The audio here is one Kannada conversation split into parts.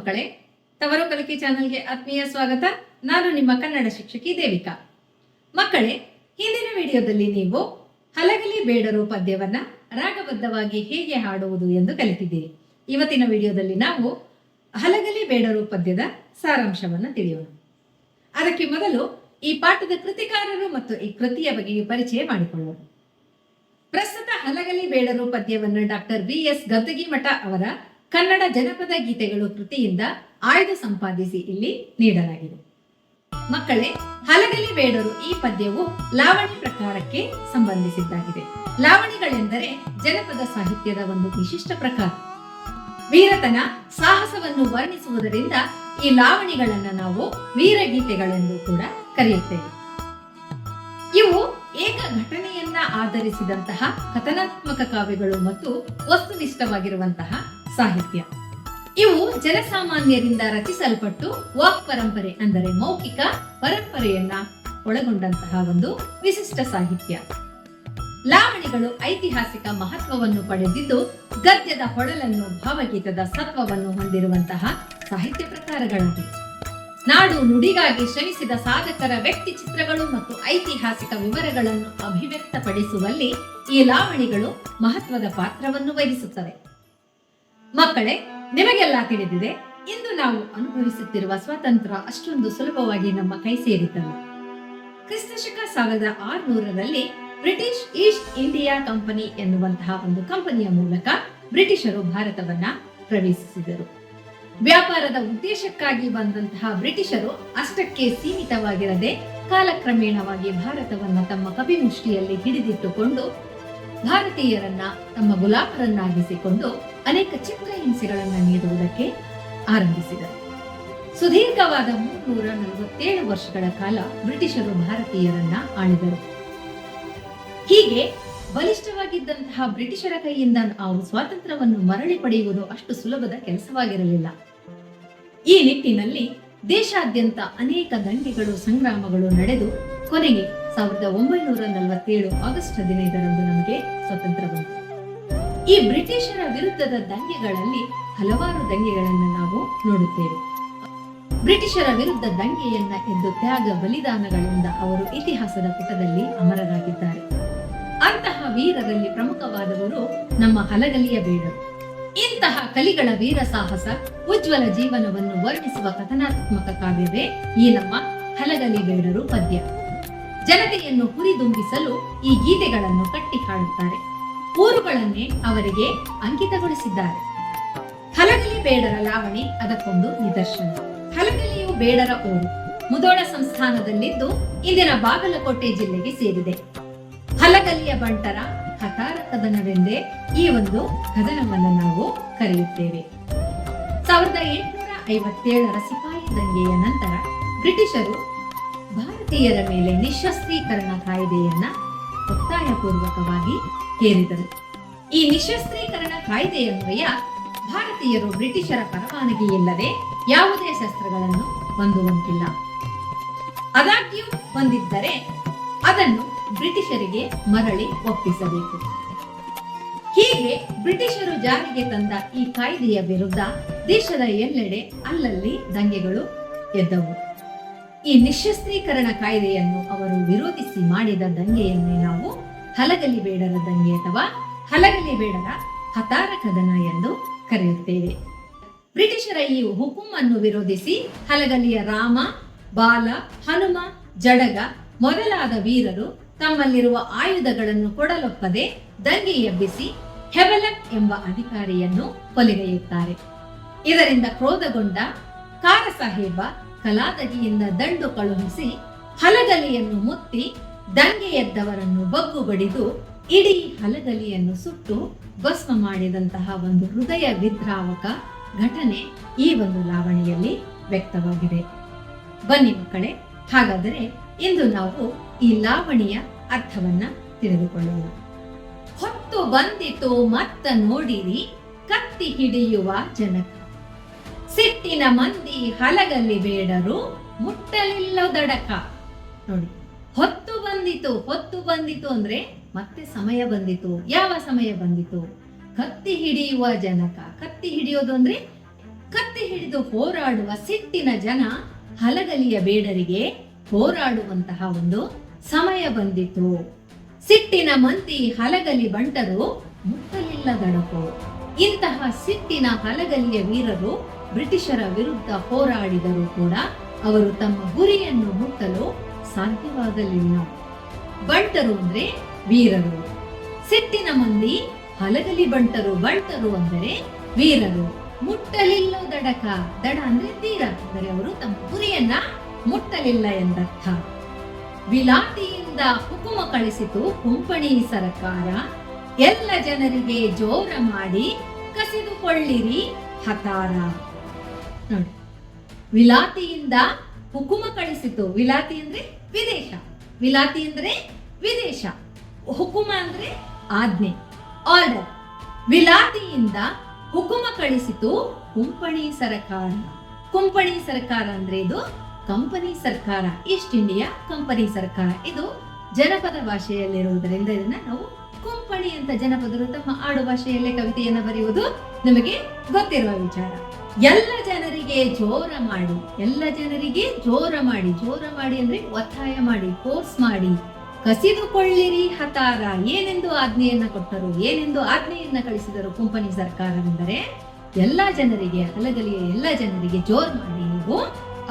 ಮಕ್ಕಳೇ, ತವರು ಕಲಿಕೆ ಚಾನೆಲ್ಗೆ ಆತ್ಮೀಯ ಸ್ವಾಗತ. ನಾನು ನಿಮ್ಮ ಕನ್ನಡ ಶಿಕ್ಷಕಿ ದೇವಿಕಾ. ಮಕ್ಕಳೇ, ಹಿಂದಿನ ವಿಡಿಯೋದಲ್ಲಿ ನೀವು ಹಲಗಲಿ ಬೇಡರು ಪದ್ಯವನ್ನ ರಾಗಬದ್ಧವಾಗಿ ಹೇಗೆ ಹಾಡುವುದು ಎಂದು ಕಲಿತಿದ್ದೀರಿ. ಇವತ್ತಿನ ವಿಡಿಯೋದಲ್ಲಿ ನಾವು ಹಲಗಲಿ ಬೇಡರು ಪದ್ಯದ ಸಾರಾಂಶವನ್ನ ತಿಳಿಯೋಣ. ಅದಕ್ಕೆ ಮೊದಲು ಈ ಪಾಠದ ಕೃತಿಕಾರರು ಮತ್ತು ಈ ಕೃತಿಯ ಬಗ್ಗೆ ಪರಿಚಯ ಮಾಡಿಕೊಳ್ಳೋಣ. ಪ್ರಸ್ತುತ ಹಲಗಲಿ ಬೇಡರು ಪದ್ಯವನ್ನು ಡಾಕ್ಟರ್ ಬಿ ಎಸ್ ಗದ್ದಗಿಮಠ ಅವರ ಕನ್ನಡ ಜನಪದ ಗೀತೆಗಳು ಕೃತಿಯಿಂದ ಆಯ್ದು ಸಂಪಾದಿಸಿ ಇಲ್ಲಿ ನೀಡಲಾಗಿದೆ. ಮಕ್ಕಳೇ, ಹಲಗಲಿ ಬೇಡರು ಈ ಪದ್ಯವು ಲಾವಣಿ ಪ್ರಕಾರಕ್ಕೆ ಸಂಬಂಧಿಸಿದ್ದಾಗಿದೆ. ಲಾವಣಿಗಳೆಂದರೆ ಜನಪದ ಸಾಹಿತ್ಯದ ಒಂದು ವಿಶಿಷ್ಟ ಪ್ರಕಾರ. ವೀರತನ ಸಾಹಸವನ್ನು ವರ್ಣಿಸುವುದರಿಂದ ಈ ಲಾವಣಿಗಳನ್ನ ನಾವು ವೀರಗೀತೆಗಳೆಂದು ಕೂಡ ಕರೆಯುತ್ತೇವೆ. ಇವು ಏಕ ಘಟನೆಯನ್ನ ಆಧರಿಸಿದಂತಹ ಕಥನಾತ್ಮಕ ಕಾವ್ಯಗಳು ಮತ್ತು ವಸ್ತುನಿಷ್ಠವಾಗಿರುವಂತಹ ಸಾಹಿತ್ಯ. ಇವು ಜನಸಾಮಾನ್ಯರಿಂದ ರಚಿಸಲ್ಪಟ್ಟು ವಾಕ್ ಪರಂಪರೆ ಅಂದರೆ ಮೌಖಿಕ ಪರಂಪರೆಯನ್ನ ಒಳಗೊಂಡಂತಹ ಒಂದು ವಿಶಿಷ್ಟ ಸಾಹಿತ್ಯ. ಲಾವಣಿಗಳು ಐತಿಹಾಸಿಕ ಮಹತ್ವವನ್ನು ಪಡೆದಿದ್ದು ಗದ್ಯದ ಹೊಳಲನ್ನು ಭಾವಗೀತದ ಸತ್ವವನ್ನು ಹೊಂದಿರುವಂತಹ ಸಾಹಿತ್ಯ ಪ್ರಕಾರಗಳಾಗಿವೆ. ನಾಡು ನುಡಿಗಾಗಿ ಶ್ರಮಿಸಿದ ಸಾಧಕರ ವ್ಯಕ್ತಿ ಚಿತ್ರಗಳು ಮತ್ತು ಐತಿಹಾಸಿಕ ವಿವರಗಳನ್ನು ಅಭಿವ್ಯಕ್ತಪಡಿಸುವಲ್ಲಿ ಈ ಲಾವಣಿಗಳು ಮಹತ್ವದ ಪಾತ್ರವನ್ನು ವಹಿಸುತ್ತವೆ. ಮಕ್ಕಳೇ, ನಿಮಗೆಲ್ಲ ತಿಳಿದಿದೆ, ಇಂದು ನಾವು ಅನುಭವಿಸುತ್ತಿರುವ ಸ್ವಾತಂತ್ರ್ಯ ಅಷ್ಟೊಂದು ಸುಲಭವಾಗಿ ನಮ್ಮ ಕೈ ಸೇರಿದ್ದಲ್ಲ ಕ್ರಿಸ್ತಶಕ ಸಾವಿರದ ಆರುನೂರರಲ್ಲಿ ಬ್ರಿಟಿಷ್ ಈಸ್ಟ್ ಇಂಡಿಯಾ ಕಂಪನಿ ಎನ್ನುವಂತಹ ಒಂದು ಕಂಪನಿಯ ಮೂಲಕ ಬ್ರಿಟಿಷರು ಭಾರತವನ್ನ ಪ್ರವೇಶಿಸಿದರು. ವ್ಯಾಪಾರದ ಉದ್ದೇಶಕ್ಕಾಗಿ ಬಂದಂತಹ ಬ್ರಿಟಿಷರು ಅಷ್ಟಕ್ಕೆ ಸೀಮಿತವಾಗಿರದೆ ಕಾಲಕ್ರಮೇಣವಾಗಿ ಭಾರತವನ್ನ ತಮ್ಮ ಕಪಿಮುಷ್ಟಿಯಲ್ಲಿ ಹಿಡಿದಿಟ್ಟುಕೊಂಡು ಭಾರತೀಯರನ್ನ ತಮ್ಮ ಗುಲಾಮರನ್ನಾಗಿಸಿಕೊಂಡು ಅನೇಕ ಚಿತ್ರಹಿಂಸೆಗಳನ್ನ ನೀಡುವುದಕ್ಕೆ ಆರಂಭಿಸಿದರು. ಸುದೀರ್ಘವಾದ ಮುನ್ನೂರ ನಲವತ್ತೇಳು ವರ್ಷಗಳ ಕಾಲ ಬ್ರಿಟಿಷರು ಭಾರತೀಯರನ್ನ ಆಳಿದರು. ಹೀಗೆ ಬಲಿಷ್ಠವಾಗಿದ್ದಂತಹ ಬ್ರಿಟಿಷರ ಕೈಯಿಂದ ನಾವು ಸ್ವಾತಂತ್ರ್ಯವನ್ನು ಮರಳಿ ಪಡೆಯುವುದು ಅಷ್ಟು ಸುಲಭದ ಕೆಲಸವಾಗಿರಲಿಲ್ಲ. ಈ ನಿಟ್ಟಿನಲ್ಲಿ ದೇಶಾದ್ಯಂತ ಅನೇಕ ದಂಗೆಗಳು, ಸಂಗ್ರಾಮಗಳು ನಡೆದು ಕೊನೆಗೆ ಸಾವಿರದ ಒಂಬೈನೂರ ನಲವತ್ತೇಳು ಆಗಸ್ಟ್ ಹದಿನೈದರಂದು ನಮಗೆ ಸ್ವತಂತ್ರ ಬಂತು ಈ ಬ್ರಿಟಿಷರ ವಿರುದ್ಧದ ದಂಗೆಗಳಲ್ಲಿ ಹಲವಾರು ದಂಗೆಗಳನ್ನು ನಾವು ನೋಡುತ್ತೇವೆ. ಬ್ರಿಟಿಷರ ವಿರುದ್ಧ ದಂಗೆಯನ್ನ ಎದ್ದು ತ್ಯಾಗ ಬಲಿದಾನಗಳಿಂದ ಅವರು ಇತಿಹಾಸದ ಪುಟದಲ್ಲಿ ಅಮರರಾಗಿದ್ದಾರೆ. ಅಂತಹ ವೀರರಲ್ಲಿ ಪ್ರಮುಖವಾದವರು ನಮ್ಮ ಹಲಗಲಿಯ ಬೇಡರು ಇಂತಹ ಕಲಿಗಳ ವೀರ ಸಾಹಸ, ಉಜ್ವಲ ಜೀವನವನ್ನು ವರ್ಣಿಸುವ ಕಥನಾತ್ಮಕ ಕಾವ್ಯವೇ ಈ ನಮ್ಮ ಹಲಗಲಿ ಬೇಡರು ಪದ್ಯ. ಜನತೆಯನ್ನು ಹುರಿದುಂಬಿಸಲು ಈ ಗೀತೆಗಳನ್ನು ಕಟ್ಟಿ ಹಾಡುತ್ತಾರೆ. ಊರುಗಳನ್ನೇ ಅವರಿಗೆ ಅಂಕಿತಗೊಳಿಸಿದ್ದಾರೆ. ಹಲಗಲಿ ಬೇಡರ ಲಾವಣಿ ಅದಕ್ಕೊಂದು ನಿದರ್ಶನ. ಹಲಗಲಿಯು ಬೇಡರ ಊರು. ಮುದೋಳ ಸಂಸ್ಥಾನದಲ್ಲಿದ್ದು ಇಂದಿನ ಬಾಗಲಕೋಟೆ ಜಿಲ್ಲೆಗೆ ಸೇರಿದೆ. ಹಲಗಲಿಯ ಬಂಟರ ಹತಾರ ಕದನವೆಂದೇ ಈ ಒಂದು ಕದನವನ್ನು ನಾವು ಕರೆಯುತ್ತೇವೆ. ಸಾವಿರದ ಎಂಟುನೂರ ಐವತ್ತೇಳರ ಸಿಪಾಯಿ ದಂಗೆಯ ನಂತರ ಬ್ರಿಟಿಷರು ಭಾರತೀಯರ ಮೇಲೆ ನಿಶಸ್ತ್ರೀಕರಣ ಕಾಯ್ದೆಯನ್ನ ಒತ್ತಾಯಪೂರ್ವಕವಾಗಿ ಹೇರಿದರು. ಈ ನಿಶಸ್ತ್ರೀಕರಣ ಕಾಯ್ದೆಯನ್ವಯ ಭಾರತೀಯರು ಬ್ರಿಟಿಷರ ಪರವಾನಗಿ ಇಲ್ಲದೆ ಯಾವುದೇ ಶಸ್ತ್ರಗಳನ್ನು ಹೊಂದುವಂತಿಲ್ಲ. ಆದಾಗ್ಯೂ ಹೊಂದಿದ್ದರೆ ಅದನ್ನು ಬ್ರಿಟಿಷರಿಗೆ ಮರಳಿ ಒಪ್ಪಿಸಬೇಕು. ಹೀಗೆ ಬ್ರಿಟಿಷರು ಜಾರಿಗೆ ತಂದ ಈ ಕಾಯ್ದೆಯ ವಿರುದ್ಧ ದೇಶದ ಎಲ್ಲೆಡೆ ಅಲ್ಲಲ್ಲಿ ದಂಗೆಗಳು ಎದ್ದವು. ಈ ನಿಶಸ್ತ್ರೀಕರಣ ಕಾಯ್ದೆಯನ್ನು ಅವರು ವಿರೋಧಿಸಿ ಮಾಡಿದ ದಂಗೆಯನ್ನೇ ನಾವು ಹಲಗಲಿ ಬೇಡರ ದಂಗೆ ಅಥವಾ ಹಲಗಲಿ ಬೇಡರ ಹತಾರ ಕದನ ಎಂದು ಕರೆಯುತ್ತೇವೆ. ಬ್ರಿಟಿಷರ ಈ ಹುಕುಮನ್ನು ವಿರೋಧಿಸಿ ಹಲಗಲಿಯ ರಾಮ, ಬಾಲ, ಹನುಮ, ಜಡಗ ಮೊದಲಾದ ವೀರರು ತಮ್ಮಲ್ಲಿರುವ ಆಯುಧಗಳನ್ನು ಕೊಡಲೊಪ್ಪದೆ ದಂಗೆ ಎಬ್ಬಿಸಿ ಹೆಬಲಕ್ ಎಂಬ ಅಧಿಕಾರಿಯನ್ನು ಕೊಲೆಗೈಯುತ್ತಾರೆ. ಇದರಿಂದ ಕ್ರೋಧಗೊಂಡ ಕಾರ ಸಾಹೇಬ ಕಲಾದಗಿಯಿಂದ ದಂಡು ಕಳುಹಿಸಿ ಹಲಗಲಿಯನ್ನು ಮುತ್ತಿ ದಂಗೆ ಎದ್ದವರನ್ನು ಬಗ್ಗು ಬಡಿದು ಇಡೀ ಹಲಗಲಿಯನ್ನು ಸುಟ್ಟು ಭಸ್ಮ ಮಾಡಿದಂತಹ ಒಂದು ಹೃದಯ ವಿದ್ರಾವಕ ಘಟನೆ ಈ ಒಂದು ಲಾವಣಿಯಲ್ಲಿ ವ್ಯಕ್ತವಾಗಿದೆ. ಬನ್ನಿ ಮಕ್ಕಳೇ, ಹಾಗಾದರೆ ಇಂದು ನಾವು ಈ ಲಾವಣಿಯ ಅರ್ಥವನ್ನ ತಿಳಿದುಕೊಳ್ಳೋಣ. ಹೊತ್ತು ಬಂದಿತು ಮತ್ತ ನೋಡಿರಿ, ಕತ್ತಿ ಹಿಡಿಯುವ ಜನಕ. ಸಿಟ್ಟಿನ ಮಂದಿ ಹಲಗಲ್ಲಿ ಬೇಡರು, ಮುಟ್ಟಲಿಲ್ಲ ದಡಕ. ನೋಡಿ, ಹೊತ್ತು ಬಂದಿತು ಹೊತ್ತು ಬಂದಿತು ಅಂದ್ರೆ ಮತ್ತೆ ಸಮಯ ಬಂದಿತು. ಯಾವ ಸಮಯ ಬಂದಿತು? ಕತ್ತಿ ಹಿಡಿಯುವ ಜನಕ. ಕತ್ತಿ ಹಿಡಿಯೋದು ಅಂದ್ರೆ ಕತ್ತಿ ಹಿಡಿದು ಹೋರಾಡುವ ಸಿಟ್ಟಿನ ಜನ ಹಲಗಲಿಯ ಬೇಡರಿಗೆ ಹೋರಾಡುವಂತಹ ಒಂದು ಸಮಯ ಬಂದಿತು. ಸಿಟ್ಟಿನ ಮಂದಿ ಹಲಗಲಿ ಬಂಟರು, ಮುಟ್ಟಲಿಲ್ಲ ದಡಕು ಇಂತಹ ಸಿಟ್ಟಿನ ಹಲಗಲಿಯ ವೀರರು ಬ್ರಿಟಿಷರ ವಿರುದ್ಧ ಹೋರಾಡಿದರೂ ಕೂಡ ಅವರು ತಮ್ಮ ಗುರಿಯನ್ನು ಮುಟ್ಟಲು ಸಾಧ್ಯವಾಗಲಿಲ್ಲ. ಬಂಟರು ಅಂದ್ರೆ ವೀರರು. ಸಿಟ್ಟಿನ ಮಂದಿ, ಹಲಗಲಿ ಬಂಟರು ಬಂಟರು ಅಂದರೆ ವೀರರು. ಮುಟ್ಟಲಿಲ್ಲ ದಡಕ, ದಡ ಅಂದ್ರೆ ತೀರ, ಅಂದರೆ ಅವರು ತಮ್ಮ ಗುರಿಯನ್ನ ಮುಟ್ಟಲಿಲ್ಲ ಎಂದರ್ಥ. ವಿಲಾತಿಯಿಂದ ಹುಕುಮ ಕಳಿಸಿತು ಕುಂಪಣಿ ಸರಕಾರ. ಎಲ್ಲ ಜನರಿಗೆ ಜೋರ ಮಾಡಿ ಕಸಿದುಕೊಳ್ಳಿರಿ ಹತಾರ. ನೋಡಿ ವಿಲಾತಿಯಿಂದ ಹುಕುಮ ಕಳಿಸಿತು. ವಿಲಾತಿ ಅಂದ್ರೆ ವಿದೇಶ. ವಿಲಾತಿ ಅಂದ್ರೆ ವಿದೇಶ. ಹುಕುಮ ಅಂದ್ರೆ ಆಜ್ಞೆ. ಆರ್ಡರ್ ವಿಲಾತಿಯಿಂದ ಹುಕುಮ ಕಳಿಸಿತು ಕುಂಪಣಿ ಸರ್ಕಾರ. ಕುಂಪಣಿ ಸರ್ಕಾರ ಅಂದ್ರೆ ಇದು ಕಂಪನಿ ಸರ್ಕಾರ. ಈಸ್ಟ್ ಇಂಡಿಯಾ ಕಂಪನಿ ಸರ್ಕಾರ. ಇದು ಜನಪದ ಭಾಷೆಯಲ್ಲಿರುವುದರಿಂದ ಇದನ್ನ ನಾವು ಕುಂಪಣಿ ಅಂತ ಜನಪದರು ತಮ್ಮ ಆಡು ಭಾಷೆಯಲ್ಲೇ ಕವಿತೆಯನ್ನ ಬರೆಯುವುದು ನಮಗೆ ಗೊತ್ತಿರುವ ವಿಚಾರ. ಎಲ್ಲ ಜನರಿಗೆ ಜೋರ ಮಾಡಿ, ಎಲ್ಲ ಜನರಿಗೆ ಜೋರ ಮಾಡಿ ಜೋರ ಮಾಡಿ ಅಂದ್ರೆ ಒತ್ತಾಯ ಮಾಡಿ ಫೋರ್ಸ್ ಮಾಡಿ. ಕಸಿದುಕೊಳ್ಳಿರಿ ಹತಾರ. ಏನೆಂದು ಆಜ್ಞೆಯನ್ನ ಕೊಟ್ಟರು? ಏನೆಂದು ಆಜ್ಞೆಯನ್ನ ಕಳಿಸಿದರು ಕುಂಪನಿ ಸರ್ಕಾರವೆಂದರೆ? ಎಲ್ಲ ಜನರಿಗೆ, ಹಲಗಲಿಯ ಎಲ್ಲ ಜನರಿಗೆ ಜೋರ್ ಮಾಡಿ. ನೀವು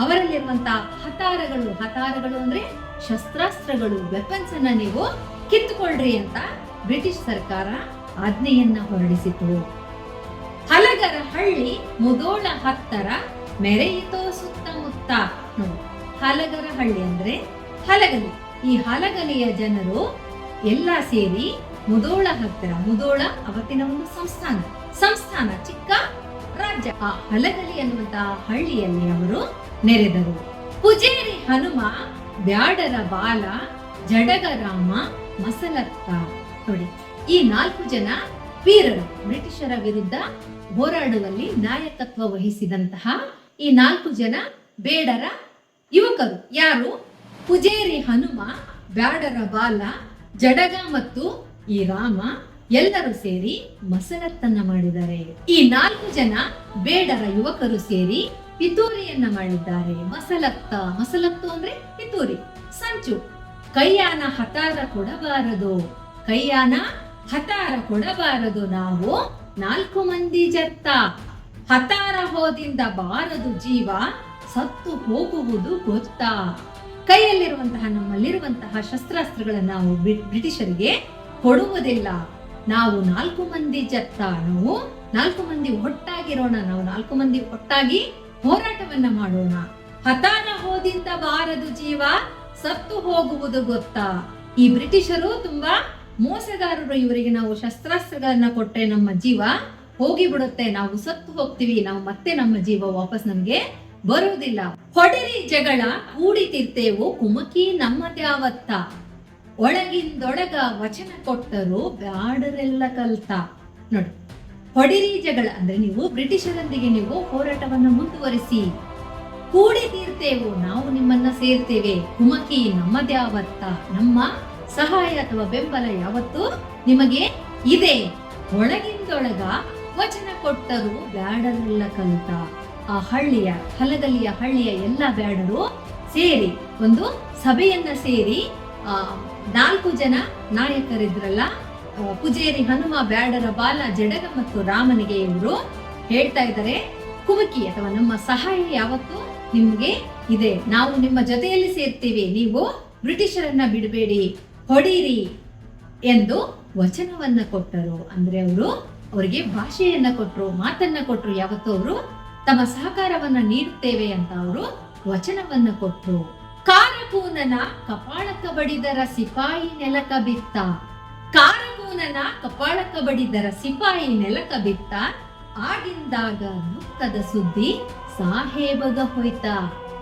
ಅವರಲ್ಲಿರುವಂತ ಹತಾರಗಳು ಹತಾರಗಳು ಅಂದ್ರೆ ಶಸ್ತ್ರಾಸ್ತ್ರಗಳು ವೆಪನ್ಸ್ ಅನ್ನ ನೀವು ಕಿತ್ತುಕೊಳ್ರಿ ಅಂತ ಬ್ರಿಟಿಷ್ ಸರ್ಕಾರ ಆಜ್ಞೆಯನ್ನ ಹೊರಡಿಸಿತು ಹಲಗರ ಹಳ್ಳಿ ಮುದೋಳ ಹತ್ತರ ಮೆರೆಯಿತೋ ಸುತ್ತಮುತ್ತ ನೋಡಿ ಹಲಗರ ಹಳ್ಳಿ ಅಂದ್ರೆ ಹಲಗಲಿ. ಈ ಹಲಗಲಿಯ ಜನರು ಎಲ್ಲ ಸೇರಿ ಮುದೋಳ ಹತ್ತಿರ, ಮುದೋಳ ಅವತ್ತಿನ ಒಂದು ಸಂಸ್ಥಾನ ಸಂಸ್ಥಾನ ಚಿಕ್ಕ ರಾಜ್ಯ. ಆ ಹಲಗಲಿ ಅನ್ನುವಂತಹ ಹಳ್ಳಿಯಲ್ಲಿ ಅವರು ನೆರೆದರು. ಪುಜೇರಿ ಹನುಮ, ಬ್ಯಾಡರ ಬಾಲ, ಜಡಗರಾಮ, ಮಸಲತ್ತ. ನೋಡಿ, ಈ ನಾಲ್ಕು ಜನ ವೀರರು, ಬ್ರಿಟಿಷರ ವಿರುದ್ಧ ಹೋರಾಡುವಲ್ಲಿ ನಾಯಕತ್ವ ವಹಿಸಿದಂತಹ ಈ ನಾಲ್ಕು ಜನ ಬೇಡರ ಯುವಕರು. ಯಾರು? ಪುಜೇರಿ ಹನುಮ, ಬ್ಯಾಡರ ಬಾಲ, ಜಡಗ ಮತ್ತು ಈ ರಾಮ ಎಲ್ಲರೂ ಸೇರಿ ಮಸಲತ್ತನ್ನ ಮಾಡಿದ್ದಾರೆ. ಈ ನಾಲ್ಕು ಜನ ಬೇಡರ ಯುವಕರು ಸೇರಿ ಪಿತೂರಿಯನ್ನ ಮಾಡಿದ್ದಾರೆ. ಮಸಲತ್ತ, ಮಸಲತ್ತು ಅಂದ್ರೆ ಪಿತೂರಿ. ಸಂಚು, ಕೈಯಾನ ಹತಾರ ಕೊಡಬಾರದು. ಕೈಯಾನ ಹತಾರ ಕೊಡಬಾರದು. ನಾವು ನಾಲ್ಕು ಮಂದಿ ಜತ್ತ ಹತಾರ ಹೋದಿಂದ ಬಾರದು ಜೀವ, ಸತ್ತು ಹೋಗುವುದು ಗೊತ್ತಾ. ಕೈಯಲ್ಲಿರುವಂತಹ ನಮ್ಮಲ್ಲಿರುವಂತಹ ಶಸ್ತ್ರಾಸ್ತ್ರಗಳನ್ನು ನಾವು ಬ್ರಿಟಿಷರಿಗೆ ಕೊಡುವುದಿಲ್ಲ. ನಾವು ನಾಲ್ಕು ಮಂದಿ ಜತ್ತ ನಾವು ನಾಲ್ಕು ಮಂದಿ ಒಟ್ಟಾಗಿರೋಣ, ನಾವು ನಾಲ್ಕು ಮಂದಿ ಒಟ್ಟಾಗಿ ಹೋರಾಟವನ್ನ ಮಾಡೋಣ. ಹತಾರ ಹೋದಿಂದ ಬಾರದು ಜೀವ, ಸತ್ತು ಹೋಗುವುದು ಗೊತ್ತಾ. ಈ ಬ್ರಿಟಿಷರು ತುಂಬಾ ಮೋಸಗಾರರು ಇವರಿಗೆ ನಾವು ಶಸ್ತ್ರಾಸ್ತ್ರಗಳನ್ನ ಕೊಟ್ಟರೆ ನಮ್ಮ ಜೀವ ಹೋಗಿ ಬಿಡುತ್ತೆ ನಾವು ಸತ್ತು ಹೋಗ್ತೀವಿ. ನಾವು ಮತ್ತೆ ನಮ್ಮ ಜೀವ ವಾಪಸ್ ನಮ್ಗೆ ಬರುವುದಿಲ್ಲ ಹೊಡೆರಿ ಜಗಳ ಕೂಡಿತಿರ್ತೇವು ಕುಮಕಿ ನಮ್ಮದ್ಯಾವತ್ತ ಒಳಗಿಂದೊಳಗ ವಚನ ಕೊಟ್ಟರು ಬ್ಯಾಡರೆಲ್ಲ ಕಲ್ತ. ನೋಡಿ, ಹೊಡಿರಿ ಜಗಳ ಅಂದ್ರೆ ನೀವು ಬ್ರಿಟಿಷರೊಂದಿಗೆ ನೀವು ಹೋರಾಟವನ್ನು ಮುಂದುವರಿಸಿ. ಕೂಡಿ ತೀರ್ತೇವು ನಾವು ನಿಮ್ಮನ್ನ ಸೇರ್ತೇವೆ. ಕುಮಕಿ ನಮ್ಮದ್ಯಾವತ್ತ ನಮ್ಮ ಸಹಾಯ ಅಥವಾ ಬೆಂಬಲ ಯಾವತ್ತು ನಿಮಗೆ ಇದೆ. ಒಳಗಿಂದೊಳಗ ವಚನ ಕೊಟ್ಟರು ಬ್ಯಾಡರೆಲ್ಲ ಕಲಿತ ಆ ಹಳ್ಳಿಯ ಹಲಗಲಿಯ ಹಳ್ಳಿಯ ಎಲ್ಲ ಬ್ಯಾಡರು ಸೇರಿ, ಒಂದು ಸಭೆಯನ್ನ ಸೇರಿ, ಆ, ನಾಲ್ಕು ಜನ ನಾಯಕರಿದ್ರಲ್ಲ ಪುಜೇರಿ ಹನುಮ ಬ್ಯಾಡರ ಬಾಲ ಜಡಗ ಮತ್ತು ರಾಮನಿಗೆ ಇವರು ಹೇಳ್ತಾ ಇದ್ದಾರೆ. ಕುಮಕಿ ಅಥವಾ ನಮ್ಮ ಸಹಾಯ ಯಾವತ್ತು ನಿಮ್ಗೆ ಇದೆ. ನಾವು ನಿಮ್ಮ ಜೊತೆಯಲ್ಲಿ ಸೇರ್ತೀವಿ. ನೀವು ಬ್ರಿಟಿಷರನ್ನ ಬಿಡಬೇಡಿ. ಹೊಡೀರಿ ಎಂದು ವಚನವನ್ನ ಕೊಟ್ಟರು. ಅಂದ್ರೆ ಅವರು ಅವರಿಗೆ ಭಾಷೆಯನ್ನ ಕೊಟ್ಟರು ಮಾತನ್ನ ಕೊಟ್ಟರು ಯಾವತ್ತೂ ಅವರು ತಮ್ಮ ಸಹಕಾರವನ್ನ ನೀಡುತ್ತೇವೆ ಅಂತ ಅವರು ವಚನವನ್ನ ಕೊಟ್ಟರು ಕಾರಪೂನನ ಕಪಾಳಕ ಬಡಿದರ ಸಿಪಾಯಿ ನೆಲಕ ಬಿತ್ತ. ಕಾರಕೂನನ ಕಪಾಳಕ ಬಡಿದರ ಸಿಪಾಯಿ ನೆಲಕ ಬಿತ್ತ. ಆಗಿಂದಾಗ ದುಃಖದ ಸುದ್ದಿ ಸಾಹೇಬಗ ಹೋಯ್ತ.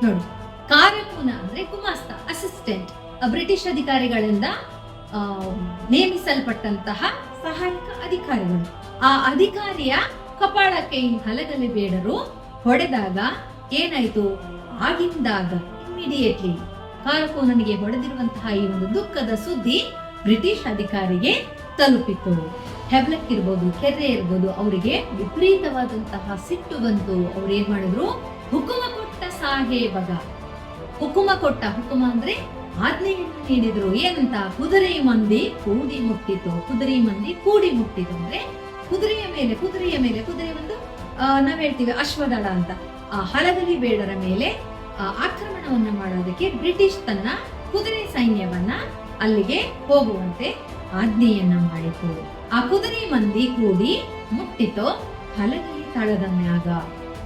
ನೋಡಿ ಕಾರಪೂನ ಅಂದ್ರೆ ಗುಮಾಸ್ತ ಅಸಿಸ್ಟೆಂಟ್ ಬ್ರಿಟಿಷ್ ಅಧಿಕಾರಿಗಳಿಂದ ನೇಮಿಸಲ್ಪಟ್ಟಂತಹ ಸಹಾಯಕ ಅಧಿಕಾರಿಗಳು. ಆ ಅಧಿಕಾರಿಯ ಕಪಾಳಕ್ಕೆ ಈ ಹಲಗಲೆ ಬೇಡರು ಹೊಡೆದಾಗ ಏನಾಯ್ತು? ಆಗಿಂದಾಗ ಇಮಿಡಿಯೇಟ್ಲಿ ಕಾರಕೋನನಿಗೆ ಹೊಡೆದಿರುವಂತಹ ಈ ಒಂದು ದುಃಖದ ಸುದ್ದಿ ಬ್ರಿಟಿಷ್ ಅಧಿಕಾರಿಗೆ ತಲುಪಿತು ಹೆಬ್ಲಕ್ ಇರ್ಬೋದು ಕೆರೆ ಇರ್ಬೋದು, ಅವರಿಗೆ ವಿಪರೀತವಾದಂತಹ ಸಿಟ್ಟು ಬಂತು. ಅವ್ರು ಏನ್ ಮಾಡಿದ್ರು? ಹುಕುಮ ಕೊಟ್ಟ ಸಾಹೇಬಗ. ಹುಕುಮ ಕೊಟ್ಟ ಹುಕುಮ ಅಂದ್ರೆ ಆಜ್ಞೆಯನ್ನು ನೀಡಿದ್ರು. ಏನಂತ? ಕುದುರೆ ಮಂದಿ ಕೂಡಿ ಮುಟ್ಟಿತು. ಕುದುರೆ ಮಂದಿ ಕೂಡಿ ಮುಟ್ಟಿತು ಅಂದ್ರೆ ಕುದುರೆಯ ಮೇಲೆ ಕುದುರೆಯ ಮೇಲೆ ಕುದುರೆ ಒಂದು ನಾವ್ ಹೇಳ್ತೀವಿ ಅಶ್ವದಳ ಅಂತ. ಆ ಹಲಗಲಿ ಬೇಡರ ಮೇಲೆ ಆ, ಆಕ್ರಮಣವನ್ನ ಮಾಡೋದಕ್ಕೆ ಬ್ರಿಟಿಷ್ ತನ್ನ ಕುದುರೆ ಸೈನ್ಯವನ್ನ ಅಲ್ಲಿಗೆ ಹೋಗುವಂತೆ ಆಜ್ಞೆಯನ್ನ ಮಾಡಿತು. ಆ ಕುದುರೆ ಮಂದಿ ಕೂಡಿ ಮುಟ್ಟಿತು. ಹಲಗಲಿ ತಳದ ಮ್ಯಾಗ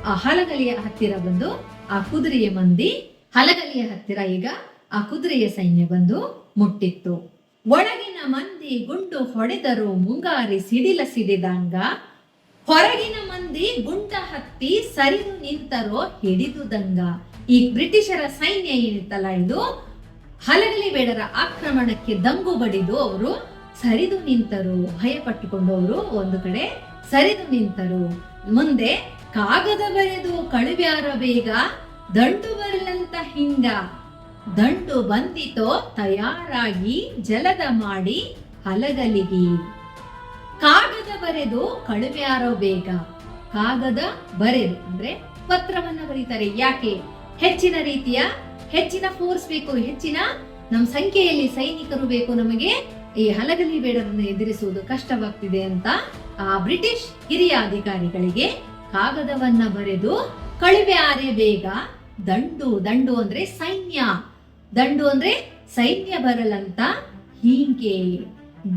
ಆ ಹಲಗಲಿಯ ಹತ್ತಿರ ಬಂದು ಆ ಕುದುರೆಯ ಮಂದಿ ಹಲಗಲಿಯ ಹತ್ತಿರ ಈಗ ಆ ಕುದುರೆಯ ಸೈನ್ಯ ಬಂದು ಮುಟ್ಟಿತ್ತು. ಒಳಗಿನ ಮಂದಿ ಗುಂಡು ಹೊಡೆದರು, ಮುಂಗಾರಿ ಸಿಡಿಲ ಸಿಡಿದಂಗ. ಹೊರಗಿನ ಮಂದಿ ಗುಂಡ ಹತ್ತಿ ಸರಿದು ನಿಂತರೋ ಹಿಡಿದುದಂಗ. ಈ ಬ್ರಿಟಿಷರ ಸೈನ್ಯ ಏನಿತ್ತಲ್ಲ ಇದು? ಹಲಗಲಿ ಬೇಡರ ಆಕ್ರಮಣಕ್ಕೆ ದಂಗು ಬಡಿದು ಅವರು ಸರಿದು ನಿಂತರು ಭಯ ಪಟ್ಟುಕೊಂಡು ಅವರು ಒಂದು ಕಡೆ ಸರಿದು ನಿಂತರು. ಮುಂದೆ ಕಾಗದ ಬರೆದು ಕಳುವ್ಯಾರ ಬೇಗ, ದಂಡು ಬರಲಂತ ಹಿಂಗ. ದಂಡು ಬಂದಿತೋ ತಯಾರಾಗಿ ಜಲದ ಮಾಡಿ ಹಲಗಲಿಗಿ. ಕಾಗದ ಬರೆದು ಕಳುವ್ಯಾರೋ ಬೇಗ. ಕಾಗದ ಬರೆದು ಅಂದ್ರೆ ಪತ್ರವನ್ನ ಬರೀತಾರೆ. ಯಾಕೆ? ಹೆಚ್ಚಿನ ರೀತಿಯ, ಹೆಚ್ಚಿನ ಫೋರ್ಸ್ ಬೇಕು, ಹೆಚ್ಚಿನ ನಮ್ಮ ಸಂಖ್ಯೆಯಲ್ಲಿ ಸೈನಿಕರು ಬೇಕು ನಮಗೆ. ಈ ಹಲಗಲಿ ಬೇಡರನ್ನು ಎದುರಿಸುವುದು ಕಷ್ಟವಾಗ್ತಿದೆ ಅಂತ ಆ ಬ್ರಿಟಿಷ್ ಹಿರಿಯ ಅಧಿಕಾರಿಗಳಿಗೆ ಕಾಗದವನ್ನ ಬರೆದು ಕಳುವೆ ಆರೆ ಬೇಗ. ದಂಡು ದಂಡು ಅಂದ್ರೆ ಸೈನ್ಯ. ದಂಡು ಅಂದ್ರೆ ಸೈನ್ಯ ಬರಲಂತ ಹೀಗೆ.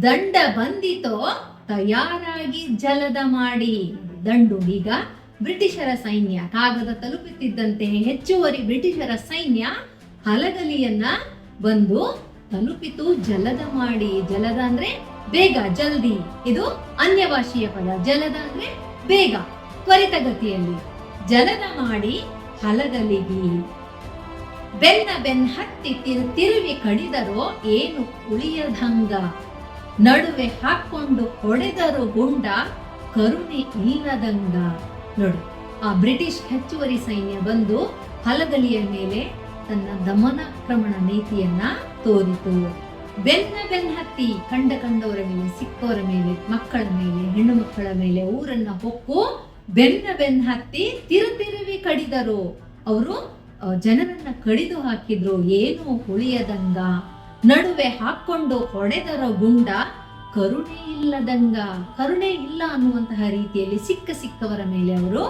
ದಂಡ ಬಂದಿತೋ ತಯಾರಾಗಿ ಜಲದ ಮಾಡಿ. ದಂಡು ಈಗ ಬ್ರಿಟಿಷರ ಸೈನ್ಯ. ಕಾಗದ ತಲುಪುತ್ತಿದ್ದಂತೆ ಹೆಚ್ಚುವರಿ ಬ್ರಿಟಿಷರ ಸೈನ್ಯ ಹಲಗಲಿಯನ್ನ ಬಂದು ತಲುಪಿತು ಜಲದ ಮಾಡಿ. ಜಲದ ಅಂದ್ರೆ ಬೇಗ, ಜಲ್ದಿ. ಇದು ಅನ್ಯ ಭಾಷೆಯ ಪದ. ಜಲದ ಅಂದ್ರೆ ಬೇಗ, ತ್ವರಿತಗತಿಯಲ್ಲಿ. ಜಲದ ಮಾಡಿ ಹಲಗಲಿಗಿ. ಬೆನ್ನ ಬೆನ್ ಹತ್ತಿ ತಿರು ತಿರುವಿ ಕಡಿದರೋ ಏನು ಉಳಿಯದಂಗ? ನಡುವೆ ಹಾಕೊಂಡು ಹೊಡೆದರು ಗುಂಡ ಕರುಣೆ ಇಲ್ಲದಂಗ? ನೋಡು, ಆ ಬ್ರಿಟಿಷ್ ಹೆಚ್ಚುವರಿ ಸೈನ್ಯ ಬಂದು ಹಲಗಲಿಯ ಮೇಲೆ ತನ್ನ ದಮನಾಕ್ರಮಣ ನೀತಿಯನ್ನ ತೋರಿತು. ಬೆನ್ನ ಬೆನ್ ಹತ್ತಿ ಕಂಡ ಕಂಡವರ ಮೇಲೆ, ಸಿಕ್ಕವರ ಮೇಲೆ, ಮಕ್ಕಳ ಮೇಲೆ ಹೆಣ್ಣು ಮಕ್ಕಳ ಮೇಲೆ ಊರನ್ನ ಹೊಕ್ಕು ಬೆನ್ನ ಬೆನ್ ಹತ್ತಿ ತಿರು ತಿರುವಿ ಕಡಿದರು. ಅವರು ಜನರನ್ನ ಕಡಿದು ಹಾಕಿದ್ರು, ಏನು ಉಳಿಯದಂಗ ನಡುವೆ ಹಾಕೊಂಡು ಹೊಡೆದರ ಗುಂಡ ಕರುಣೆ ಇಲ್ಲದಂಗ? ಕರುಣೆ ಇಲ್ಲ ಅನ್ನುವಂತಹ ರೀತಿಯಲ್ಲಿ ಸಿಕ್ಕ ಸಿಕ್ಕವರ ಮೇಲೆ ಅವರು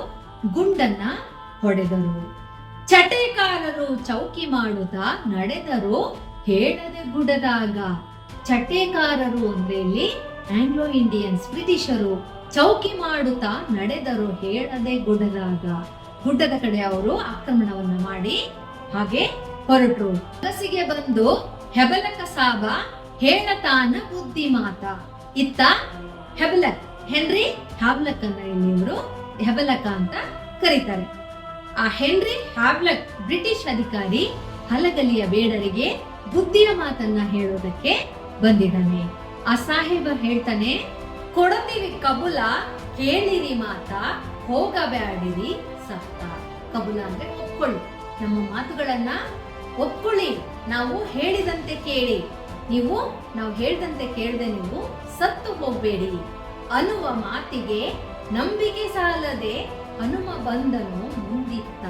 ಗುಂಡನ್ನ ಹೊಡೆದರು. ಚಟೇಕಾರರು ಚೌಕಿ ಮಾಡುತ್ತಾ ನಡೆದರು, ಹೇಳದೆ ಗುಡದಾಗ. ಚಟೇಕಾರರು ಅಂದ್ರೆ ಇಲ್ಲಿ ಆಂಗ್ಲೋ ಇಂಡಿಯನ್ಸ್ ಬ್ರಿಟಿಷರು, ಚೌಕಿ ಮಾಡುತ್ತಾ ನಡೆದರು, ಹೇಳದೆ ಗುಡದಾಗ. ಗುಡ್ಡದ ಕಡೆ ಅವರು ಆಕ್ರಮಣವನ್ನು ಮಾಡಿ ಹಾಗೆ ಹೊರಟರು. ಕಸಿಗೆ ಬಂದು ಹೆಬಲಕ ಸಾಬ ಹೇಳತಾನ ಬುದ್ಧಿ ಮಾತ ಇತ್ತ ಹೆಬಲಕ್, ಹೆನ್ರಿ ಹ್ಯಾವ್ಲಕ್ ಅನ್ನ ಇಲ್ಲಿ ಇವರು ಹೆಬಲಕ ಅಂತ ಕರೀತಾರೆ. ಆ ಹೆನ್ರಿ ಹ್ಯಾವ್ಲಕ್ ಬ್ರಿಟಿಷ್ ಅಧಿಕಾರಿ ಹಲಗಲಿಯ ಬೇಡರಿಗೆ ಬುದ್ಧಿಯ ಮಾತನ್ನ ಹೇಳೋದಕ್ಕೆ ಬಂದಿದ್ದಾನೆ. ಆ ಸಾಹೇಬ ಹೇಳ್ತಾನೆ ಕೊಡತೀವಿ ಕಬುಲ, ಕೇಳಿರಿ ಮಾತ ಹೋಗಬ್ಯಾಡಿರಿ ಸತ್ತ ಕಬುಲ ಅಂದ್ರೆ ಒಪ್ಕೊಳ್ಳಿ. ನಮ್ಮ ಮಾತುಗಳನ್ನ ಒಪ್ಕೊಳ್ಳಿ. ನಾವು ಹೇಳಿದಂತೆ ಕೇಳಿ. ನೀವು, ನಾವು ಹೇಳಿದಂತೆ ಕೇಳದೆ ನೀವು ಸತ್ತು ಹೋಗ್ಬೇಡಿ. ಅನ್ನುವ ಮಾತಿಗೆ ನಂಬಿಕೆ ಸಾಲದೆ ಹನುಮ ಬಂದನು ಮುಂದಿತ್ತ.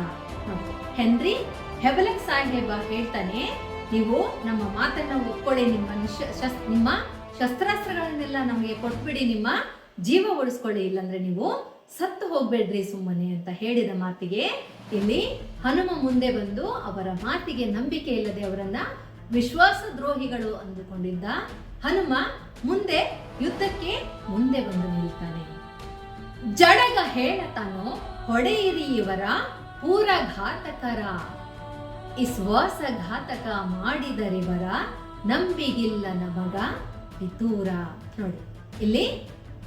ಹೆನ್ರಿ ಹೆಬಲಕ್ ಸಾಹೇಬ ಹೇಳ್ತಾನೆ, ನೀವು ನಮ್ಮ ಮಾತನ್ನ ಒಪ್ಕೊಳ್ಳಿ. ನಿಮ್ಮ ನಿಮ್ಮ ಶಸ್ತ್ರಾಸ್ತ್ರಗಳನ್ನೆಲ್ಲ ನಮಗೆ ಕೊಟ್ಬಿಡಿ. ನಿಮ್ಮ ಜೀವ ಉಳಿಸ್ಕೊಳ್ಳಿ. ಇಲ್ಲಾಂದ್ರೆ ನೀವು ಸತ್ತು ಹೋಗ್ಬೇಡ್ರಿ ಸುಮ್ಮನೆ ಅಂತ ಹೇಳಿದ ಮಾತಿಗೆ ಇಲ್ಲಿ ಹನುಮ ಮುಂದೆ ಬಂದು ಅವರ ಮಾತಿಗೆ ನಂಬಿಕೆ ಇಲ್ಲದೆ ಅವರನ್ನ ವಿಶ್ವಾಸ ದ್ರೋಹಿಗಳು ಅಂದುಕೊಂಡಿದ್ದ ಹನುಮ ಮುಂದೆ ಯುದ್ಧಕ್ಕೆ ಮುಂದೆ ಬಂದು ನಿಲ್ತಾನೆ. ಜಡಗ ಹೇಳತಾನು, ಹೊಡೆಯಿರಿ ಇವರ ಪೂರ ಘಾತಕರ ಘಾತಕ ಮಾಡಿದರಿವರ ನಂಬಿಗಿಲ್ಲ ನಮಗ ಪಿತೂರ ನೋಡಿ, ಇಲ್ಲಿ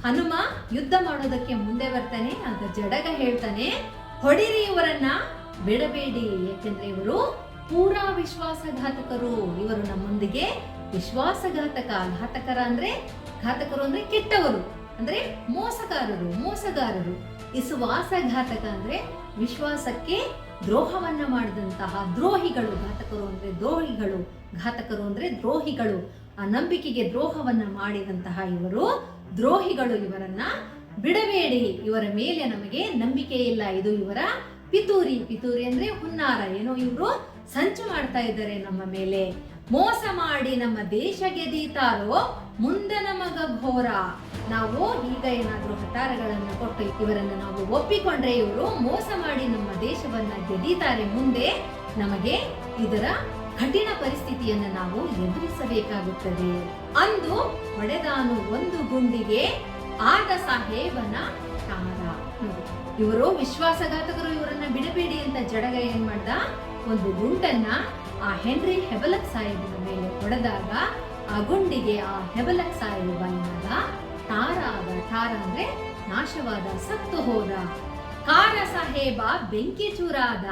ಹನುಮ ಯುದ್ಧ ಮಾಡೋದಕ್ಕೆ ಮುಂದೆ ಬರ್ತಾನೆ, ಆಗ ಜಡಗ ಹೇಳ್ತಾನೆ ಹೊಡಿರಿ ಇವರನ್ನ, ಬಿಡಬೇಡಿ ಯಾಕೆಂದ್ರೆ ಇವರು ಪೂರಾ ವಿಶ್ವಾಸಘಾತಕರು. ಇವರು ನಮ್ಮೊಂದಿಗೆ ವಿಶ್ವಾಸಘಾತಕ, ಘಾತಕರ ಅಂದ್ರೆ ಘಾತಕರು ಅಂದ್ರೆ ಕೆಟ್ಟವರು, ಅಂದ್ರೆ ಮೋಸಗಾರರು ಮೋಸಗಾರರು. ವಿಶ್ವಾಸಘಾತಕ ಅಂದ್ರೆ ವಿಶ್ವಾಸಕ್ಕೆ ದ್ರೋಹವನ್ನ ಮಾಡಿದಂತಹ ದ್ರೋಹಿಗಳು, ಘಾತಕರು ಅಂದ್ರೆ ದ್ರೋಹಿಗಳು, ಘಾತಕರು ಅಂದ್ರೆ ದ್ರೋಹಿಗಳು. ಆ ನಂಬಿಕೆಗೆ ದ್ರೋಹವನ್ನ ಮಾಡಿದಂತಹ ಇವರು ದ್ರೋಹಿಗಳು ಇವರನ್ನ ಬಿಡಬೇಡಿ. ಇವರ ಮೇಲೆ ನಮಗೆ ನಂಬಿಕೆ ಇಲ್ಲ. ಇದು ಇವರ ಪಿತೂರಿ. ಪಿತೂರಿ ಅಂದ್ರೆ ಹುನ್ನಾರ. ಏನೋ ಇವರು ಸಂಚು ಮಾಡ್ತಾ ಇದ್ದಾರೆ ನಮ್ಮ ಮೇಲೆ. ಮೋಸ ಮಾಡಿ ನಮ್ಮ ದೇಶ ಗೆದೀತಾರೋ ಮುಂದೆ ನಮಗ ಘೋರ. ನಾವು ಈಗ ಏನಾದರೂ ಹಠಾರಗಳನ್ನು ಕೊಟ್ಟು ಇವರನ್ನು ನಾವು ಒಪ್ಪಿಕೊಂಡ್ರೆ ಇವರು ಮೋಸ ಮಾಡಿ ನಮ್ಮ ದೇಶವನ್ನ ಗೆದೀತಾರೆ. ಮುಂದೆ ನಮಗೆ ಇದರ ಕಠಿಣ ಪರಿಸ್ಥಿತಿಯನ್ನು ನಾವು ಎದುರಿಸಬೇಕಾಗುತ್ತದೆ. ಅಂದು ಹೊಡೆದಾನು ಒಂದು ಗುಂಡಿಗೆ ಆದ ಸಾಹೇಬನ ತಾರ. ಇವರು ವಿಶ್ವಾಸಘಾತಕರು, ಇವರನ್ನ ಬಿಡಬೇಡಿ ಅಂತ ಜಡಗ ಏನ್ ಮಾಡ್ದ? ಒಂದು ಗುಂಡನ್ನ ಆ ಹೆನ್ರಿ ಹೆಬಲಕ್ ಸಾಹೇಬನ ಮೇಲೆ ಹೊಡೆದಾಗ ಆ ಗುಂಡಿಗೆ ಆ ಹೆಬಲಕ್ ಸಾಹೇಬನಾದ ತಾರ ಆದ, ತಾರ ಅಂದ್ರೆ ನಾಶವಾದ, ಸತ್ತು ಹೋದ. ಕಾರ ಸಾಹೇಬ ಬೆಂಕಿ ಚೂರಾದ,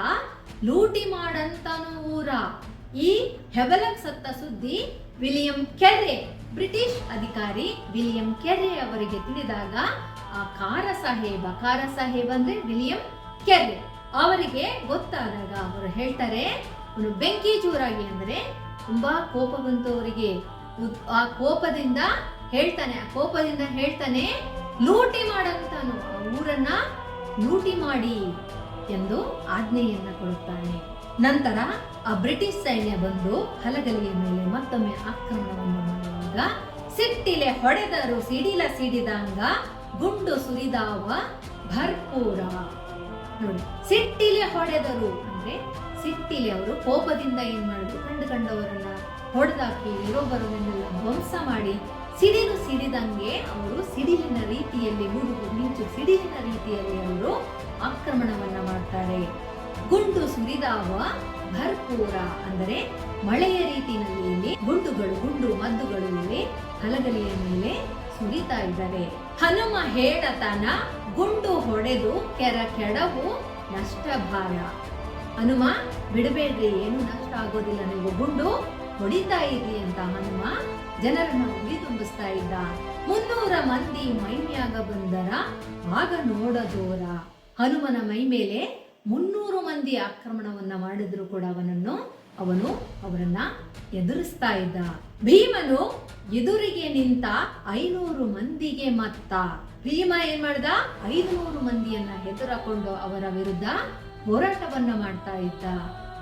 ಲೂಟಿ ಮಾಡಂತನೂರ ಈ ಹೆಬಲಕ್ ಸತ್ತ ಸುದ್ದಿ ವಿಲಿಯಂ ಕೆರೆ ಬ್ರಿಟಿಷ್ ಅಧಿಕಾರಿ ವಿಲಿಯಂ ಕೆರೆ ಅವರಿಗೆ ತಿಳಿದಾಗ ಆ ಕಾರ ಸಾಹೇಬ ಕಾರ ಸಾಹೇಬ್ ಅಂದ್ರೆ ವಿಲಿಯಂ ಕೆರೆ ಅವರಿಗೆ ಗೊತ್ತಾದಾಗ ಅವರು ಹೇಳ್ತಾರೆ, ಅವನು ಬೆಂಕಿ ಚೂರಾಗಿ ಅಂದ್ರೆ ತುಂಬಾ ಕೋಪ ಬಂತು ಅವರಿಗೆ ಆ ಕೋಪದಿಂದ ಹೇಳ್ತಾನೆ, ಆ ಕೋಪದಿಂದ ಹೇಳ್ತಾನೆ, ಲೂಟಿ ಮಾಡಂತಾನು. ಆ ಊರನ್ನ ಲೂಟಿ ಮಾಡಿ ಎಂದು ಆಜ್ಞೆಯನ್ನ ಕೊಡುತ್ತಾನೆ. ನಂತರ ಆ ಬ್ರಿಟಿಷ್ ಸೈನ್ಯ ಬಂದು ಹಲಗಲಿಯ ಮೇಲೆ ಮತ್ತೊಮ್ಮೆ ಆಕ್ರಮಣವನ್ನು ಮಾಡುವಾಗ ಸಿಟ್ಟಿಲೆ ಹೊಡೆದರು ಸಿಡಿಲ ಸಿಡಿದಂಗ ಗುಂಡು ಸುರಿದಾವ ಭರ್ಪೂರ. ನೋಡಿ, ಸಿಟ್ಟಿಲೆ ಹೊಡೆದರು ಅಂದ್ರೆ ಸಿಟ್ಟಿಲೆ ಅವರು ಕೋಪದಿಂದ ಏನ್ ಮಾಡಿದ್ರು? ಕಂಡು ಕಂಡವರನ್ನ ಹೊಡೆದಾಕಿ ಇರೋಬರವನ್ನೆಲ್ಲ ಧ್ವಂಸ ಮಾಡಿ ಸಿಡಿಲು ಸಿಡಿದಂಗೆ ಅವರು ಸಿಡಿಲಿನ ರೀತಿಯಲ್ಲಿ ಗುಡುಗು ಮಿಂಚು ಸಿಡಿಲಿನ ರೀತಿಯಲ್ಲಿ ಅವರು ಆಕ್ರಮಣವನ್ನ ಮಾಡ್ತಾರೆ. ಗುಂಡು ಸುರಿದಾವ ಭರ್ಪೂರ ಅಂದರೆ ಮಳೆಯ ರೀತಿಯಲ್ಲಿ ಇಲ್ಲಿ ಗುಂಡುಗಳು, ಗುಂಡು ಮದ್ದುಗಳು ಇವೆ ಹಲಗಲಿಯ ಮೇಲೆ ಸುರಿತಾ ಇದ್ದಾರೆ ಹನುಮ ಹೇಳತನ, ಗುಂಡು ಹೊಡೆದು ಕೆರ ಕೆಡವು ನಷ್ಟ ಭಾರ ಹನುಮ, ಬಿಡಬೇಡ್ರಿ, ಏನು ನಷ್ಟ ಆಗೋದಿಲ್ಲ, ನೀವು ಗುಂಡು ಹೊಡಿತಾ ಇರಿ ಅಂತ ಹನುಮ ಜನರನ್ನ ಉಳಿ ತುಂಬಿಸ್ತಾ ಇದ್ದ. ಮುನ್ನೂರ ಮಂದಿ ಮೈಮ್ಯಾಗ ಬಂದರ, ಆಗ ನೋಡದೋರ. ಹನುಮನ ಮೈ ಮೇಲೆ ಮುನ್ನೂರು ಮಂದಿ ಆಕ್ರಮಣವನ್ನ ಮಾಡಿದ್ರು ಕೂಡ ಅವನನ್ನು, ಅವನು ಅವರನ್ನ ಎದುರಿಸ್ತಾ ಇದ್ದ. ಭೀಮನು ಎದುರಿಗೆ ನಿಂತ ಐನೂರು ಮಂದಿಗೆ ಮತ್ತ. ಭೀಮ ಏನ್ ಮಾಡ್ದ? ಐದುನೂರು ಮಂದಿಯನ್ನ ಹೆದರಕೊಂಡು ಅವರ ವಿರುದ್ಧ ಹೋರಾಟವನ್ನ ಮಾಡ್ತಾ ಇದ್ದ.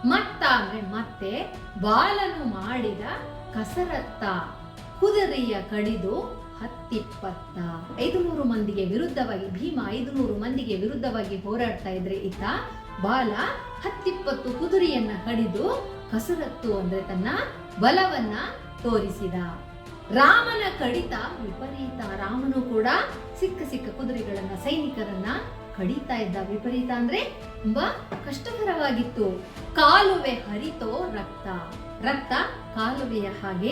ಮತ್ತ ಅಂದ್ರೆ ಮತ್ತೆ ಬಾಲನು ಮಾಡಿದ ಕಸರತ್ತ, ಕುದುರೆಯ ಕಡಿದು ಹತ್ತಿಪ್ಪತ್ತ. ಐದುನೂರು ಮಂದಿಗೆ ವಿರುದ್ಧವಾಗಿ, ಭೀಮ ಐದುನೂರು ಮಂದಿಗೆ ವಿರುದ್ಧವಾಗಿ ಹೋರಾಡ್ತಾ ಇದ್ರೆ ಈತ ಬಾಲ ಹತ್ತಿಪ್ಪತ್ತು ಕುದುರೆಯನ್ನ ಕಡಿದು ಕಸರತ್ತು ಅಂದ್ರೆ ತನ್ನ ಬಲವನ್ನ ತೋರಿಸಿದ. ರಾಮನ ಕಡಿತ ವಿಪರೀತ. ರಾಮನು ಕೂಡ ಸಿಕ್ಕ ಸಿಕ್ಕ ಕುದುರೆಗಳನ್ನ, ಸೈನಿಕರನ್ನ ಕಡಿತಾ ಇದ್ದ. ವಿಪರೀತ ಅಂದ್ರೆ ತುಂಬಾ ಕಷ್ಟಕರವಾಗಿತ್ತು. ಕಾಲುವೆ ಹರಿತೋ ರಕ್ತ. ರಕ್ತ ಕಾಲುವೆಯ ಹಾಗೆ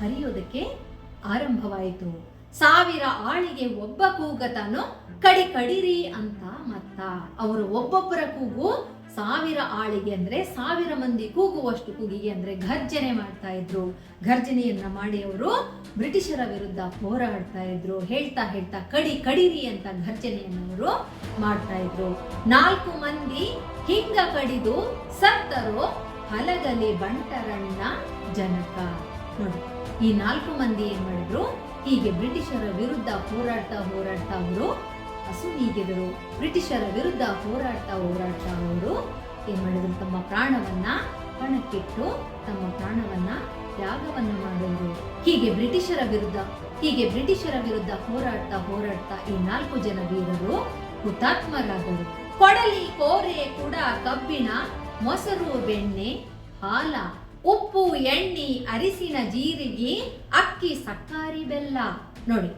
ಹರಿಯೋದಕ್ಕೆ ಆರಂಭವಾಯಿತು. ಸಾವಿರ ಆಳಿಗೆ ಒಬ್ಬ ಕೂಗತನು, ಕಡಿ ಕಡಿರಿ ಅಂತ ಮತ್ತ. ಅವರು ಒಬ್ಬೊಬ್ಬರ ಕೂಗು ಸಾವಿರ ಆಳಿಗೆ ಅಂದ್ರೆ ಸಾವಿರ ಮಂದಿ ಕೂಗುವಷ್ಟು ಕೂಗಿಗೆ ಅಂದ್ರೆ ಘರ್ಜನೆ ಮಾಡ್ತಾ ಇದ್ರು. ಘರ್ಜನೆಯನ್ನ ಮಾಡಿ ಅವರು ಬ್ರಿಟಿಷರ ವಿರುದ್ಧ ಹೋರಾಡ್ತಾ ಇದ್ರು. ಹೇಳ್ತಾ ಹೇಳ್ತಾ ಕಡಿ ಕಡಿರಿ ಅಂತ ಘರ್ಜನೆಯನ್ನು ಅವರು ಮಾಡ್ತಾ ಇದ್ರು. ನಾಲ್ಕು ಮಂದಿ ಹಿಂಗ ಕಡಿದು ಸತ್ತರು ಹಲಗಲಿ ಬಂಟರಣ್ಣ ಜನಕ. ನೋಡಿ. ಈ ನಾಲ್ಕು ಮಂದಿ ಏನು ಮಾಡಿದ್ರು? ಹೀಗೆ ಬ್ರಿಟಿಷರ ವಿರುದ್ಧ ಹೋರಾಡ್ತಾ ಹೋರಾಡ್ತಾ ಅವರು ಅಸುನೀಗಿದರು ಬ್ರಿಟಿಷರ ವಿರುದ್ಧ ಹೋರಾಡ್ತಾ ಹೋರಾಡ್ತಾ ಅವರು ಏನು ಮಾಡಿದ್ರು? ತಮ್ಮ ಪ್ರಾಣವನ್ನ ಪಣಕ್ಕಿಟ್ಟು ತಮ್ಮ ಪ್ರಾಣವನ್ನ ತ್ಯಾಗವನ್ನ ಮಾಡಿದ್ರು. ಹೀಗೆ ಬ್ರಿಟಿಷರ ವಿರುದ್ಧ, ಹೀಗೆ ಬ್ರಿಟಿಷರ ವಿರುದ್ಧ ಹೋರಾಡ್ತಾ ಹೋರಾಡ್ತಾ ಈ ನಾಲ್ಕು ಜನ ವೀರರು ಹುತಾತ್ಮರಾದರು. ಕೊಡಲಿ ಕೋರೆ ಕೂಡ ಕಬ್ಬಿಣ, ಮೊಸರು ಬೆಣ್ಣೆ, ಹಾಲ ಉಪ್ಪು, ಎಣ್ಣೆ, ಅರಿಸಿನ ಜೀರಿಗೆ, ಅಕ್ಕಿ, ಸಕ್ಕಾರಿ, ಬೆಲ್ಲ. ನೋಡಿ,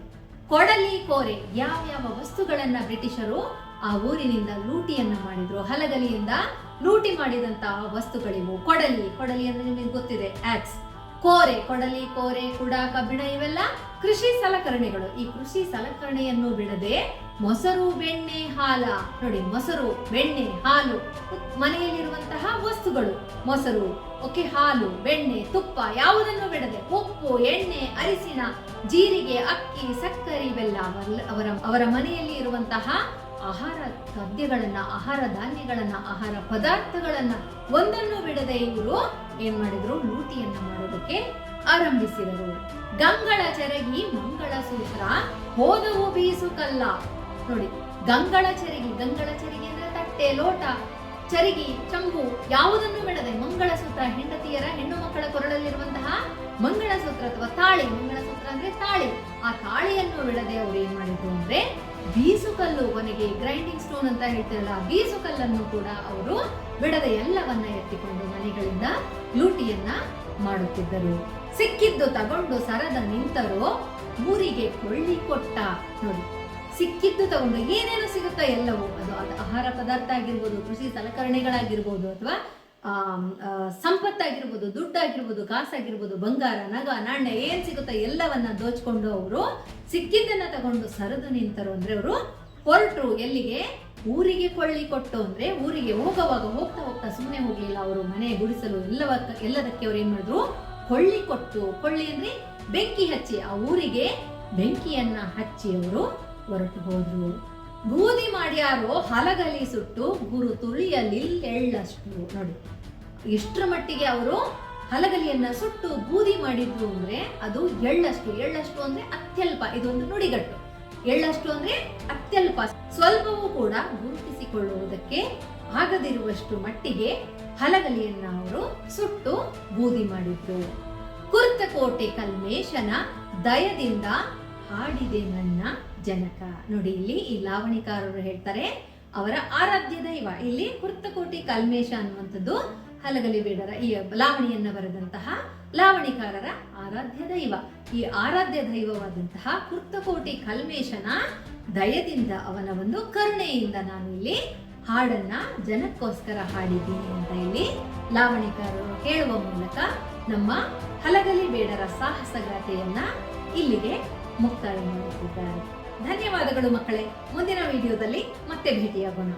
ಕೊಡಲಿ ಕೋರೆ ಯಾವ್ಯಾವ ವಸ್ತುಗಳನ್ನ ಬ್ರಿಟಿಷರು ಆ ಊರಿನಿಂದ ಲೂಟಿಯನ್ನ ಮಾಡಿದ್ರು? ಹಲಗಲಿಯಿಂದ ಲೂಟಿ ಮಾಡಿದಂತಹ ವಸ್ತುಗಳಿವು. ಕೊಡಲಿ ಕೊಡಲಿ ಅಂದ್ರೆ ನಿಮಗೆ ಗೊತ್ತಿದೆ, ಆಕ್ಸ್. ಕೋರೆ, ಕೊಡಲಿ ಕೋರೆ, ಕುಡ, ಕಬ್ಬಿಣ ಇವೆಲ್ಲ ಕೃಷಿ ಸಲಕರಣೆಗಳು. ಈ ಕೃಷಿ ಸಲಕರಣೆಯನ್ನು ಬಿಡದೆ ಮೊಸರು, ಬೆಣ್ಣೆ, ಹಾಲ. ನೋಡಿ, ಮೊಸರು, ಬೆಣ್ಣೆ, ಹಾಲು ಮನೆಯಲ್ಲಿರುವಂತಹ ವಸ್ತುಗಳು. ಮೊಸರು, ಓಕೆ, ಹಾಲು, ಬೆಣ್ಣೆ, ತುಪ್ಪ ಯಾವುದನ್ನು ಬಿಡದೆ ಉಪ್ಪು, ಎಣ್ಣೆ ಅರಿಸಿನ ಜೀರಿಗೆ, ಅಕ್ಕಿ, ಸಕ್ಕರೆ ಅವರ- ಅವರ ಅವರ ಮನೆಯಲ್ಲಿ ಇರುವಂತಹ ಆಹಾರ ಖಾದ್ಯಗಳನ್ನ ಆಹಾರ ಧಾನ್ಯಗಳನ್ನ, ಆಹಾರ ಪದಾರ್ಥಗಳನ್ನ ಒಂದನ್ನು ಬಿಡದೆ ಇವರು ಏನ್ ಮಾಡಿದ್ರು? ಲೂಟಿಯನ್ನ ಮಾಡೋದಕ್ಕೆ ಆರಂಭಿಸಿದರು. ಗಂಗಳ ಚರಗಿ ಮಂಗಳ ಸೂತ್ರ, ಹೋದವು ಬೀಸು ಕಲ್ಲ ನೋಡಿ, ಗಂಗಳ ಚರಗಿ ಗಂಗಳ ಚರಗಿ ಅಂದ್ರೆ ತಟ್ಟೆ, ಲೋಟ. ಚರಿಗಿ, ಚಂಬು ಯಾವುದನ್ನು ಬಿಡದೆ ಮಂಗಳ ಸೂತ್ರ ಹೆಂಡತಿಯರ, ಹೆಣ್ಣು ಮಕ್ಕಳ ಕೊರಳಲ್ಲಿರುವಂತಹ ಮಂಗಳಸೂತ್ರ ಅಥವಾ ತಾಳಿ, ಮಂಗಳಸೂತ್ರ ಅಂದ್ರೆ ತಾಳಿ. ಆ ತಾಳಿಯನ್ನು ಬಿಡದೆ ಅವರು ಏನ್ ಮಾಡಿದ್ರು ಅಂದ್ರೆ ಬೀಸುಕಲ್ಲು ಕೊನೆಗೆ ಗ್ರೈಂಡಿಂಗ್ ಸ್ಟೋನ್ ಅಂತ ಹೇಳ್ತಾರಲ್ಲ ಬೀಸುಕಲ್ಲನ್ನು ಕೂಡ ಅವರು ಬಿಡದ ಎಲ್ಲವನ್ನ ಎತ್ತಿಕೊಂಡು ಮನೆಗಳಿಂದ ಲೂಟಿಯನ್ನ ಮಾಡುತ್ತಿದ್ದರು. ಸಿಕ್ಕಿದ್ದು ತಗೊಂಡು ಸರದ ನಿಂತರು ಊರಿಗೆ ಕೊಳ್ಳಿ ಕೊಟ್ಟ. ನೋಡಿ, ಸಿಕ್ಕಿದ್ದು ತಗೊಂಡು ಏನೇನು ಸಿಗುತ್ತಾ ಎಲ್ಲವೂ, ಅದು ಆಹಾರ ಪದಾರ್ಥ ಆಗಿರ್ಬೋದು, ಕೃಷಿ ಸಲಕರಣೆಗಳಾಗಿರ್ಬೋದು ಅಥವಾ ಸಂಪತ್ತಾಗಿರ್ಬೋದು, ದುಡ್ಡಾಗಿರ್ಬೋದು, ಕಾಸಾಗಿರ್ಬೋದು, ಬಂಗಾರ, ನಗ, ನಾಣ್ಯ ಏನ್ ಸಿಗುತ್ತೋ ಎಲ್ಲವನ್ನ ದೋಚ್ಕೊಂಡು ಅವರು ಸಿಕ್ಕಿದ್ದನ್ನ ತಗೊಂಡು ಸರಿದು ನಿಂತರು ಅಂದ್ರೆ ಅವರು ಹೊರಟರು ಎಲ್ಲಿಗೆ? ಊರಿಗೆ ಕೊಳ್ಳಿ ಕೊಟ್ಟು ಅಂದ್ರೆ ಊರಿಗೆ ಹೋಗುವಾಗ ಹೋಗ್ತಾ ಹೋಗ್ತಾ ಸುಮ್ಮನೆ ಹೋಗ್ಲಿಲ್ಲ ಅವರು ಮನೆ ಗುಡಿಸಲು ಎಲ್ಲವ ಎಲ್ಲದಕ್ಕೆ ಅವ್ರು ಏನ್ ಮಾಡಿದ್ರು? ಕೊಳ್ಳಿ ಕೊಟ್ಟು, ಕೊಳ್ಳಿ ಅಂದ್ರೆ ಬೆಂಕಿ ಹಚ್ಚಿ, ಆ ಊರಿಗೆ ಬೆಂಕಿಯನ್ನ ಹಚ್ಚಿ ಅವರು ಹೊರಟು ಹೋದ್ರು. ಬೂದಿ ಮಾಡ್ಯಾರೋ, ಹಲಗಲಿ ಸುಟ್ಟು, ಗುರು ತುಳಿಯಲಿ ಎಳ್ಳಷ್ಟು ನೋಡಿ ಎಷ್ಟರ ಮಟ್ಟಿಗೆ ಅವರು ಹಲಗಲಿಯನ್ನ ಸುಟ್ಟು ಬೂದಿ ಮಾಡಿದ್ರು ಅಂದ್ರೆ ಅದು ಎಳ್ಳಷ್ಟು ಎಳ್ಳಷ್ಟು ಅಂದ್ರೆ ಅತ್ಯಲ್ಪ, ಇದೊಂದು ನುಡಿಗಟ್ಟು. ಎಳ್ಳಷ್ಟು ಅಂದ್ರೆ ಅತ್ಯಲ್ಪ. ಸ್ವಲ್ಪವೂ ಕೂಡ ಗುರುತಿಸಿಕೊಳ್ಳುವುದಕ್ಕೆ ಆಗದಿರುವಷ್ಟು ಮಟ್ಟಿಗೆ ಹಲಗಲಿಯನ್ನ ಅವರು ಸುಟ್ಟು ಬೂದಿ ಮಾಡಿದ್ರು. ಕುರ್ತಕೋಟೆ ಕಲ್ಮೇಶನ ದಯದಿಂದ ಹಾಡಿದೆ ನನ್ನ ಜನಕ. ನೋಡಿ, ಇಲ್ಲಿ ಈ ಲಾವಣಿಕಾರರು ಹೇಳ್ತಾರೆ, ಅವರ ಆರಾಧ್ಯ ದೈವ. ಇಲ್ಲಿ ಕುರ್ತಕೋಟಿ ಕಲ್ಮೇಶ ಅನ್ನುವಂಥದ್ದು ಹಲಗಲಿ ಬೇಡರ, ಈ ಲಾವಣಿಯನ್ನ ಬರೆದಂತಹ ಲಾವಣಿಕಾರರ ಆರಾಧ್ಯ ದೈವ. ಈ ಆರಾಧ್ಯ ದೈವವಾದಂತಹ ಕುರ್ತಕೋಟಿ ಕಲ್ಮೇಶನ ದಯದಿಂದ ಅವನ ಒಂದು ಕರುಣೆಯಿಂದ ನಾನು ಇಲ್ಲಿ ಹಾಡನ್ನ ಜನಕ್ಕೋಸ್ಕರ ಹಾಡಿದ್ದೀನಿ ಅಂತ ಇಲ್ಲಿ ಲಾವಣಿಕಾರರು ಹೇಳುವ ಮೂಲಕ ನಮ್ಮ ಹಲಗಲಿ ಬೇಡರ ಸಾಹಸಗಾಥೆಯನ್ನ ಇಲ್ಲಿಗೆ ಮುಕ್ತಾಯ ಮಾಡುತ್ತಿದ್ದಾರೆ. ಧನ್ಯವಾದಗಳು ಮಕ್ಕಳೇ. ಮುಂದಿನ ವಿಡಿಯೋದಲ್ಲಿ ಮತ್ತೆ ಭೇಟಿಯಾಗೋಣ.